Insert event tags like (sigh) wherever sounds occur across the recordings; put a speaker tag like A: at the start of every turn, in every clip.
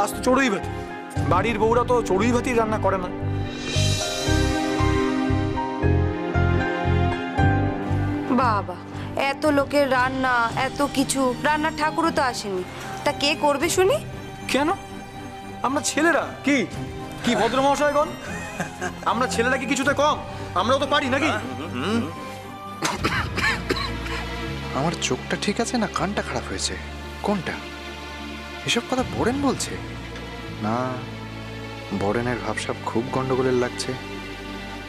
A: আজ তো চড়ুই ভাতি। বাড়ির বউরা তো চড়ুই ভাতি রান্না করে না।
B: বাবা এত লোকের রান্না এত কিছু রান্নার ঠাকুরও তো আসেনি। তা কে করবে শুনি?
A: কেন? আমরা ছেলেরা কি? কি ভদ্র মহাশয়গণ আমরা ছেলেরা কি কিছুতে কম? আমরাও তো পারি নাকি?
C: আমার চোখটা ঠিক আছে না কানটা খারাপ হয়েছে? কোনটা? এসব কথা বরেন বলছে? না বরেনের ভাবসাব খুব গন্ডগোলের লাগছে।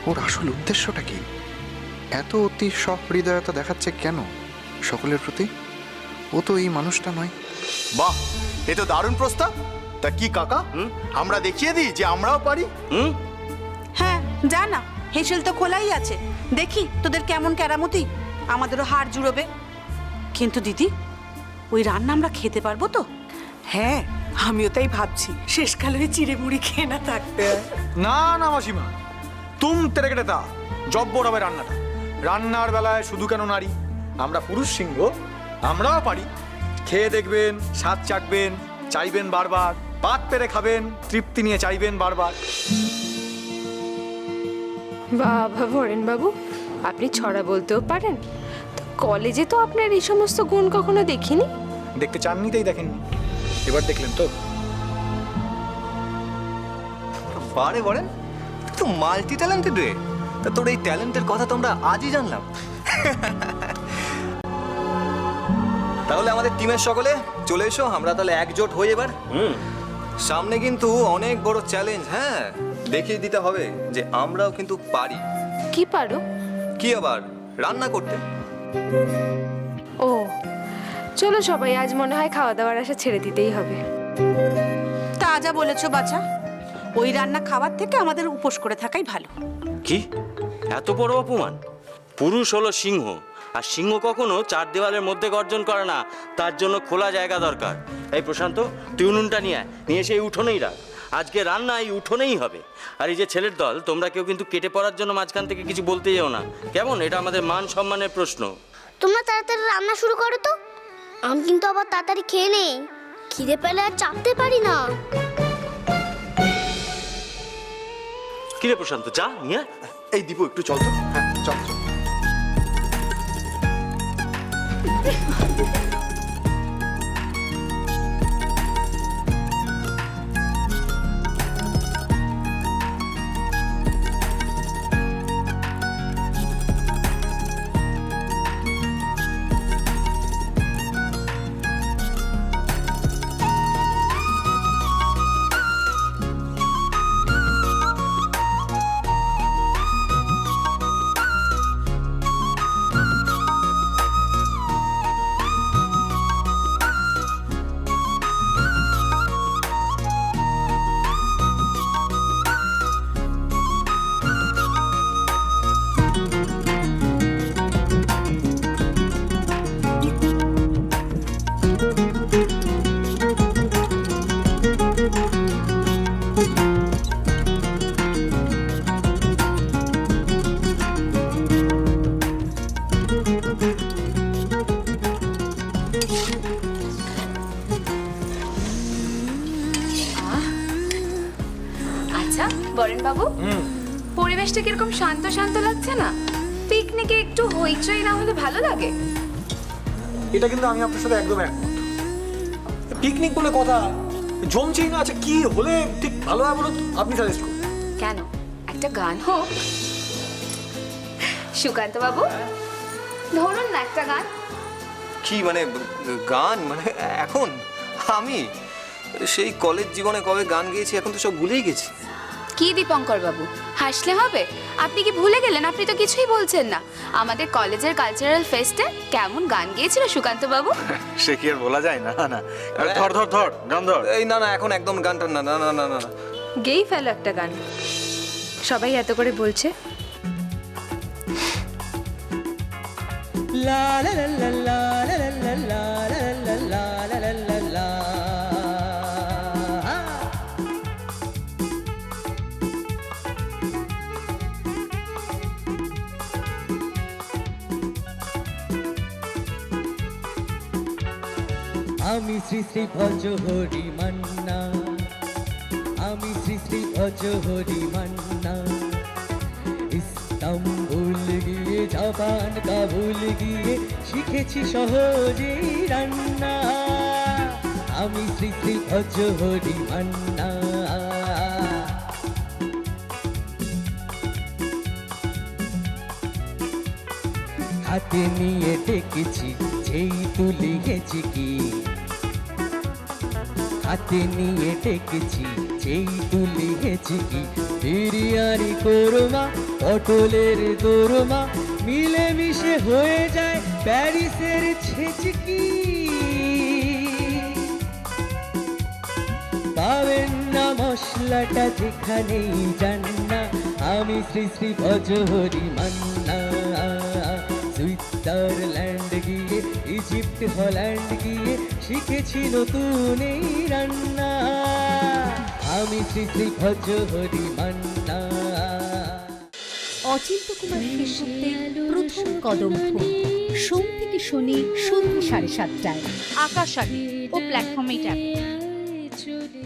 C: ওর আসল উদ্দেশ্যটা কি? এত অতি সহৃদয়তা দেখাচ্ছে কেন সকলের প্রতি? ও তো এই মানুষটা নয়।
D: বাহ এ তো দারুণ প্রস্তাব। তা কি কাকা? আমরা দেখিয়ে দিই যে আমরাও পারি।
E: হ্যাঁ যা না হেসেল তো খোলাই আছে। দেখি তোদের কেমন কেরামতি। আমাদেরও হাড় জুড়োবে। কিন্তু দিদি ওই রান্না আমরা খেতে পারব তো?
F: হ্যাঁ আমিও তাই ভাবছি। শেষকালে ওই চিড়ে মুড়ি খেয়ে না থাকতে হয়।
A: না না মাসিমা। তুম তেরে কেটে তা জব্বর হবে রান্নাটা। রান্নার বেলায় শুধু কেন নারী? আমরা পুরুষ সিংহ আমরাও পারি। খেয়ে দেখবেন স্বাদ চাকবেন চাইবেন বারবার পাত পেরে খাবেন তৃপ্তি নিয়ে চাইবেন বারবার।
G: বাবা ভরেন বাবু আপনি ছড়া বলতেও পারেন। তো কলেজে তো আপনার এই সমস্ত গুণ কখনো দেখিনি?
A: দেখতে চাননি তাই দেখেননি। এবার দেখলেন তো।
H: বারে বলেন তো মাল্টি ট্যালেন্টেড রে। তা তোর এই ট্যালেন্টের কথা তোমরা আজই জানলাম। তাহলে আমাদের টিমের সকলে চলে এসো আমরা তাহলে একজোট হই এবার। সামনে কিন্তু অনেক বড় চ্যালেঞ্জ হ্যাঁ? দেখিয়ে দিতে হবে যে আমরাও কিন্তু পারি।
G: কি পারো?
H: কি আবার? রান্না করতে।
G: ও চলো সবাই আজ মনে হয় খাওয়া দাওয়ার আশা ছেড়ে দিতেই হবে।
E: তা যা বলেছ বাছা। ওই রান্না খাওয়ার থেকে আমাদের উপোস করে থাকাই ভালো।
I: কি? এত বড় অপমান? পুরুষ হলো সিংহ আর সিংহ কখনো চার দেওয়ালের মধ্যে গর্জন করে না তার জন্য খোলা জায়গা দরকার। এই প্রশান্ত তুই উনুনটা নিয়ে আয় নিয়ে এসে এই উঠোনেই রাখ। আজকে রান্না এই উঠোনেই হবে। আর এই যে ছেলের দল তোমরা কেউ কিন্তু কেটে পড়ার জন্য মাঝখান থেকে কিছু বলতে যেও না। কেমন? এটা আমাদের মান সম্মানের প্রশ্ন।
J: তোমরা তাড়াতাড়ি রান্না শুরু করো তো। আমি কিন্তু আবার তাড়াতাড়ি খেয়ে নেই। খিদে পেলে আর চাপতে পারি না।
I: কিরে প্রশান্ত যা নিয়ে আয়।
D: এই দীপু একটু চল তো।
C: হ্যাঁ চল চল।
G: আচ্ছা বরেন বাবু পরিবেশটা কীরকম শান্ত শান্ত লাগছে না? পিকনিকে একটু হইচই না হলে ভালো লাগে?
A: এটা কিন্তু আমি আপনার সাথে একদম একমত। পিকনিক বলে কথা জমছেই না আচ্ছা কি হলে ঠিক ভালো হয় বলুন? আপনি সাজেস্ট করুন।
G: কেন? একটা গান হোক। সুকান্ত বাবু ধরুন না একটা গান।
H: কি মানে গান? মানে এখন? আমি? সেই কলেজ জীবনে কবে গান গেয়েছি এখন তো সব ভুলেই গেছি।
G: কি দীপঙ্কর বাবু? হাসলে হবে? আপনি কি ভুলে গেলেন? আপনি তো কিছুই বলছেন না। আমাদের কলেজের কালচারাল ফেস্টে কেমন গান গিয়েছিল সুকান্ত বাবু? (laughs)
C: সে কি আর বলা যায় না? না ধর ধর ধর গান ধর।
H: এই না না এখন একদম গানটা না না না না না না।
G: গেই ফেলো একটা গান। সবাই এত করে বলছে।
K: আমি শ্রী শ্রী ভজ হরি মান্না। আমি শ্রী শ্রী অজহরি মান্না। ইস্তাম্বুল গিয়ে জাপান কাবুল গিয়ে, শিখেছি সহজেই রান্না। আমি শ্রী শ্রী অজহরি মান্না। হাতে নিয়ে ডেকেছি যেই তুলি হেঁচিকি হাতে নিয়ে ডেকেছি, যেই তুলি কি? বিরিয়ানি কোরমা, পটলের দোরমা, মিলেমিশে হয়ে যায় প্যারিসের ছেচকি। পাবেন না মশলাটা যেখানেই যান না আমি শ্রী শ্রী ভজহরি মান্না। সুইজারল্যান্ড গিয়ে, ইজিপ্ট, হল্যান্ড গিয়ে শিখেছি নতুন এই রান্না। আমি শ্রী শ্রী ভজহরি মান্না।
L: অচিন্ত কুমার সেনগুপ্তের প্রথম কদম সোম থেকে শনি সন্ধ্যে সাড়ে সাতটায়। আকাশ ও প্ল্যাটফর্মে ট্যাপ